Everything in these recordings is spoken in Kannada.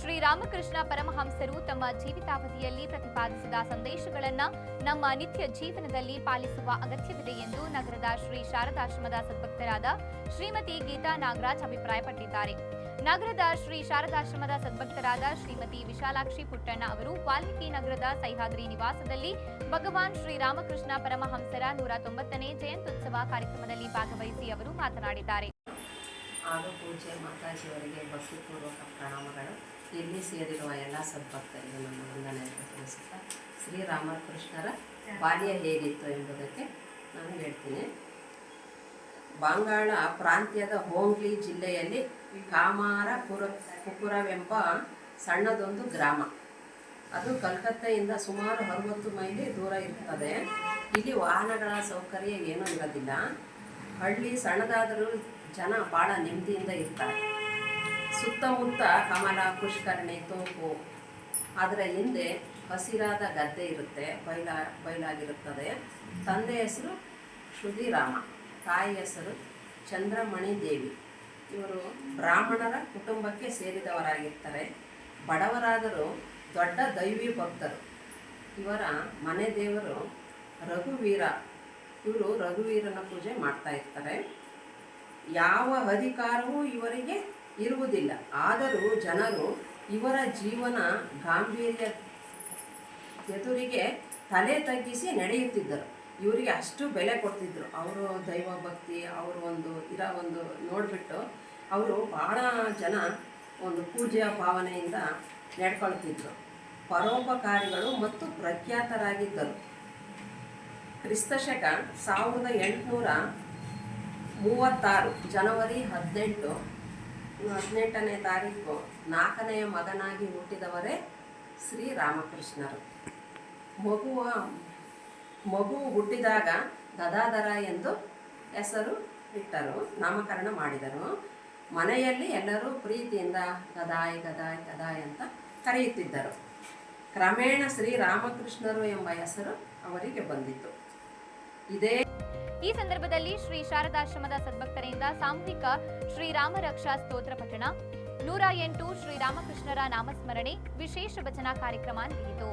ಶ್ರೀರಾಮಕೃಷ್ಣ ಪರಮಹಂಸರು ತಮ್ಮ ಜೀವಿತಾವಧಿಯಲ್ಲಿ ಪ್ರತಿಪಾದಿಸಿದ ಸಂದೇಶಗಳನ್ನು ನಮ್ಮ ನಿತ್ಯ ಜೀವನದಲ್ಲಿ ಪಾಲಿಸುವ ಅಗತ್ಯವಿದೆ ಎಂದು ನಗರದ ಶ್ರೀ ಶಾರದಾಶ್ರಮದ ಸದ್ಭಕ್ತರಾದ ಶ್ರೀಮತಿ ಗೀತಾ ನಾಗರಾಜ್ ಅಭಿಪ್ರಾಯಪಟ್ಟಿದ್ದಾರೆ. ನಗರದ ಶ್ರೀ ಶಾರದಾಶ್ರಮದ ಸದ್ಭಕ್ತರಾದ ಶ್ರೀಮತಿ ವಿಶಾಲಾಕ್ಷಿ ಪುಟ್ಟಣ್ಣ ಅವರು ವಾಲ್ಮೀಕಿ ನಗರದ ಸಹ್ಯಾದ್ರಿ ನಿವಾಸದಲ್ಲಿ ಭಗವಾನ್ ಶ್ರೀರಾಮಕೃಷ್ಣ ಪರಮಹಂಸರ ನೂರ ತೊಂಬತ್ತನೇ ಜಯಂತ್ಯುತ್ಸವ ಕಾರ್ಯಕ್ರಮದಲ್ಲಿ ಭಾಗವಹಿಸಿ ಅವರು ಮಾತನಾಡಿದ್ದಾರೆ. ಹಾಗೂ ಪೂಜೆ ಮಾತಾಜಿಯವರಿಗೆ ಭಕ್ತಿಪೂರ್ವಕ ಪ್ರಣಾಮಗಳು. ಇಲ್ಲಿ ಸೇರಿರುವ ಎಲ್ಲ ಸದ್ಭಕ್ತರಿಗೆ ನನ್ನ ವಂದನೆಯನ್ನು ತಿಳಿಸುತ್ತಾ, ಶ್ರೀರಾಮಕೃಷ್ಣರ ಬಾಲ್ಯ ಹೇಗಿತ್ತು ಎಂಬುದಕ್ಕೆ ನಾನು ಹೇಳ್ತೀನಿ. ಬಾಂಗಾಳ ಪ್ರಾಂತ್ಯದ ಹೋಂಗ್ಲಿ ಜಿಲ್ಲೆಯಲ್ಲಿ ಕಾಮಾರಪುರ ಕುಪುರವೆಂಬ ಸಣ್ಣದೊಂದು ಗ್ರಾಮ. ಅದು ಕಲ್ಕತ್ತೆಯಿಂದ ಸುಮಾರು ಅರವತ್ತು ಮೈಲಿ ದೂರ ಇರ್ತದೆ. ಇಲ್ಲಿ ವಾಹನಗಳ ಸೌಕರ್ಯ ಏನೂ ಇರೋದಿಲ್ಲ. ಹಳ್ಳಿ ಸಣ್ಣದಾದರೂ ಜನ ಭಾಳ ನೆಮ್ಮದಿಯಿಂದ ಇರ್ತಾರೆ. ಸುತ್ತಮುತ್ತ ಕಮಲ, ಪುಷ್ಕರಣಿ, ತೋಪು. ಅದರ ಹಿಂದೆ ಹಸಿರಾದ ಗದ್ದೆ ಇರುತ್ತೆ, ಬಯಲ, ಬಯಲಾಗಿರುತ್ತದೆ. ತಂದೆ ಹೆಸರು ಶ್ರುತಿರಾಮ, ತಾಯಿ ಹೆಸರು ಚಂದ್ರಮಣಿ ದೇವಿ. ಇವರು ಬ್ರಾಹ್ಮಣರ ಕುಟುಂಬಕ್ಕೆ ಸೇರಿದವರಾಗಿರ್ತಾರೆ. ಬಡವರಾದರೂ ದೊಡ್ಡ ದೈವಿ ಭಕ್ತರು. ಇವರ ಮನೆ ದೇವರು ರಘುವೀರ. ಇವರು ರಘುವೀರನ ಪೂಜೆ ಮಾಡ್ತಾ ಇರ್ತಾರೆ. ಯಾವ ಅಧಿಕಾರವೂ ಇವರಿಗೆ ಇರುವುದಿಲ್ಲ. ಆದರೂ ಜನರು ಇವರ ಜೀವನ ಗಾಂಭೀರ್ಯ ಎದುರಿಗೆ ತಲೆ ತಗ್ಗಿಸಿ ನಡೆಯುತ್ತಿದ್ದರು. ಇವರಿಗೆ ಅಷ್ಟು ಬೆಲೆ ಕೊಡ್ತಿದ್ರು. ಅವರು ದೈವ ಭಕ್ತಿ ಅವರು ಒಂದು ಇರ, ಒಂದು ನೋಡಿಬಿಟ್ಟು ಅವರು ಭಾಳ ಜನ ಒಂದು ಪೂಜೆಯ ಭಾವನೆಯಿಂದ ನಡ್ಕೊಳ್ತಿದ್ರು. ಪರೋಪಕಾರಿಗಳು ಮತ್ತು ಪ್ರಖ್ಯಾತರಾಗಿದ್ದರು. ಕ್ರಿಸ್ತಶಕ ಸಾವಿರದ ಎಂಟುನೂರ ಮೂವತ್ತಾರು, ಜನವರಿ ಹದಿನೆಂಟು, ಹದಿನೆಂಟನೇ ತಾರೀಕು ನಾಲ್ಕನೆಯ ಮಗನಾಗಿ ಹುಟ್ಟಿದವರೇ ಶ್ರೀರಾಮಕೃಷ್ಣರು ಮಗುವ ಮಗು ಹುಟ್ಟಿದಾಗ ಗದಾಧರ ಎಂದು ಹೆಸರು ಇಟ್ಟರು, ನಾಮಕರಣ ಮಾಡಿದರು. ಮನೆಯಲ್ಲಿ ಎಲ್ಲರೂ ಪ್ರೀತಿಯಿಂದ ಗದಾಯ್ ಗದಾಯ್ ಗದಾಯ್ ಅಂತ ಕರೆಯುತ್ತಿದ್ದರು. ಕ್ರಮೇಣ ಶ್ರೀರಾಮಕೃಷ್ಣರು ಎಂಬ ಹೆಸರು ಅವರಿಗೆ ಬಂದಿತು ಇದೇ ಈ ಸಂದರ್ಭದಲ್ಲಿ ಶ್ರೀ ಶಾರದಾಶ್ರಮದ ಸದ್ಭಕ್ತರಿಂದ ಸಾಮೂಹಿಕ ಶ್ರೀರಾಮ ರಕ್ಷಾ ಸ್ತೋತ್ರ ಪಠಣ. ನೂರ ಎಂಟು ಶ್ರೀರಾಮಕೃಷ್ಣರ ನಾಮಸ್ಮರಣೆ, ವಿಶೇಷ ಭಜನಾ ಕಾರ್ಯಕ್ರಮ ನಡೆಯಿತು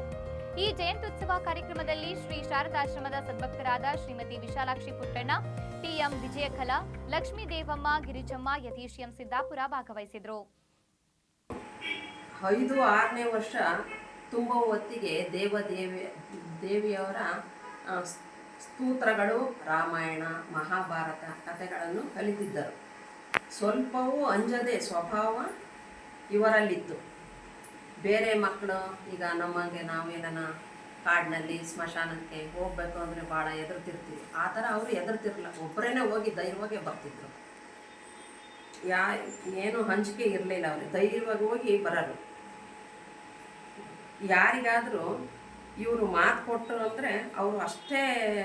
ಈ ಜಯಂತ್ಯುತ್ಸವ ಕಾರ್ಯಕ್ರಮದಲ್ಲಿ ಶ್ರೀ ಶಾರದಾಶ್ರಮದ ಸದ್ಭಕ್ತರಾದ ಶ್ರೀಮತಿ ವಿಶಾಲಾಕ್ಷಿ ಪುಟ್ಟಣ್ಣ, ಟಿಎಂ ವಿಜಯಕಲಾ, ಲಕ್ಷ್ಮೀ ದೇವಮ್ಮ, ಗಿರಿಜಮ್ಮ, ಯತೀಶ್ ಎಂ. ಸಿದ್ದಾಪುರ ಭಾಗವಹಿಸಿದರು. ಐದು ಆರನೇ ವರ್ಷ ತುಂಬುವ ಹೊತ್ತಿಗೆ ದೇವ ದೇವಿಯವರ ಸ್ತೋತ್ರಗಳು, ರಾಮಾಯಣ, ಮಹಾಭಾರತ ಕಥೆಗಳನ್ನು ಕಲಿತಿದ್ದರು. ಸ್ವಲ್ಪವೂ ಅಂಜದೆ ಸ್ವಭಾವ ಇವರಲ್ಲಿತ್ತು. ಬೇರೆ ಮಕ್ಕಳು ಈಗ ನಮಗೆ ನಾವೇನ ಕಾಡಿನಲ್ಲಿ ಸ್ಮಶಾನಕ್ಕೆ ಹೋಗಬೇಕು ಅಂದರೆ ಭಾಳ ಎದುರ್ತಿರ್ತೀವಿ ಆ ಥರ ಅವರು ಎದುರ್ತಿರಲಿಲ್ಲ ಒಬ್ಬರೇ ಹೋಗಿ ಧೈರ್ಯವಾಗೇ ಬರ್ತಿದ್ರು. ಯಾ, ಏನು ಹಂಚಿಕೆ ಇರಲಿಲ್ಲ ಅವ್ರಿಗೆ. ಧೈರ್ಯವಾಗಿ ಹೋಗಿ ಬರೋರು. ಯಾರಿಗಾದರೂ ಇವರು ಮಾತು ಕೊಟ್ಟರು ಅಂದರೆ ಅವರು ಅಷ್ಟೇ